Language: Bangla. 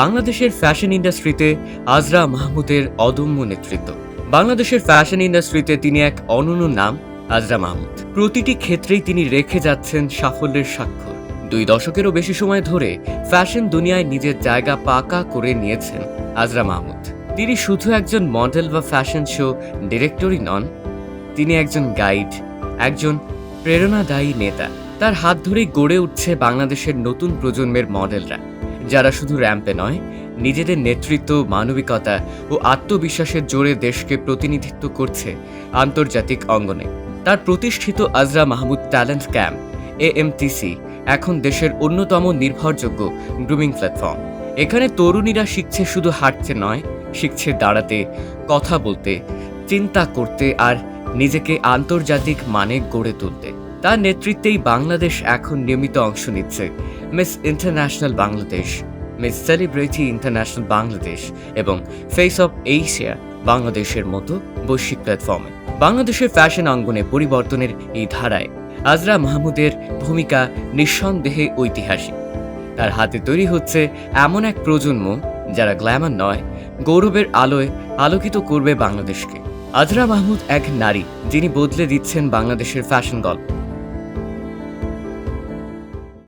বাংলাদেশের ফ্যাশন ইন্ডাস্ট্রিতে আজরা মাহমুদের অদম্য নেতৃত্ব। বাংলাদেশের ফ্যাশন ইন্ডাস্ট্রিতে তিনি এক অনন্য নাম, আজরা মাহমুদ। প্রতিটি ক্ষেত্রেই তিনি রেখে যাচ্ছেন সাফল্যের স্বাক্ষর। দুই দশকেরও বেশি সময় ধরে ফ্যাশন দুনিয়ায় নিজের জায়গা পাকা করে নিয়েছেন আজরা মাহমুদ। তিনি শুধু একজন মডেল বা ফ্যাশন শো ডিরেক্টরই নন, তিনি একজন গাইড, একজন প্রেরণাদায়ী নেতা। তার হাত ধরেই গড়ে উঠছে বাংলাদেশের নতুন প্রজন্মের মডেলরা। যারা শুধু র্যাম্পে নয়, নিজেদের নেতৃত্ব, মানবিকতা ও আত্মবিশ্বাসের জোরে দেশকে প্রতিনিধিত্ব করছে আন্তর্জাতিক অঙ্গনে। তার প্রতিষ্ঠিত Azra Mahmood talent camp AMTC এখন দেশের অন্যতম নির্ভরযোগ্য গ্রুমিং প্ল্যাটফর্ম। এখানে তরুণীরা শিখছে শুধু হাঁটতে নয়, শিখছে দাঁড়াতে, কথা বলতে, চিন্তা করতে আর নিজেকে আন্তর্জাতিক মানে গড়ে তুলতে। তার নেতৃত্বেই বাংলাদেশ এখন নিয়মিত অংশ নিচ্ছে। Miss international Bangladesh, miss celebrity international Bangladesh এবং ফেস অফ এশিয়া বাংলাদেশের মতো বৈশ্বিক প্ল্যাটফর্মে। বাংলাদেশের ফ্যাশন অঙ্গনে পরিবর্তনের এই ধারায় আজরা মাহমুদের ভূমিকা নিঃসন্দেহে ঐতিহাসিক। তার হাতে তৈরি হচ্ছে এমন এক প্রজন্ম যারা গ্ল্যামার নয়, গৌরবের আলোয় আলোকিত করবে বাংলাদেশকে। আজরা মাহমুদ এক নারী যিনি বদলে দিচ্ছেন বাংলাদেশের ফ্যাশন গল্প।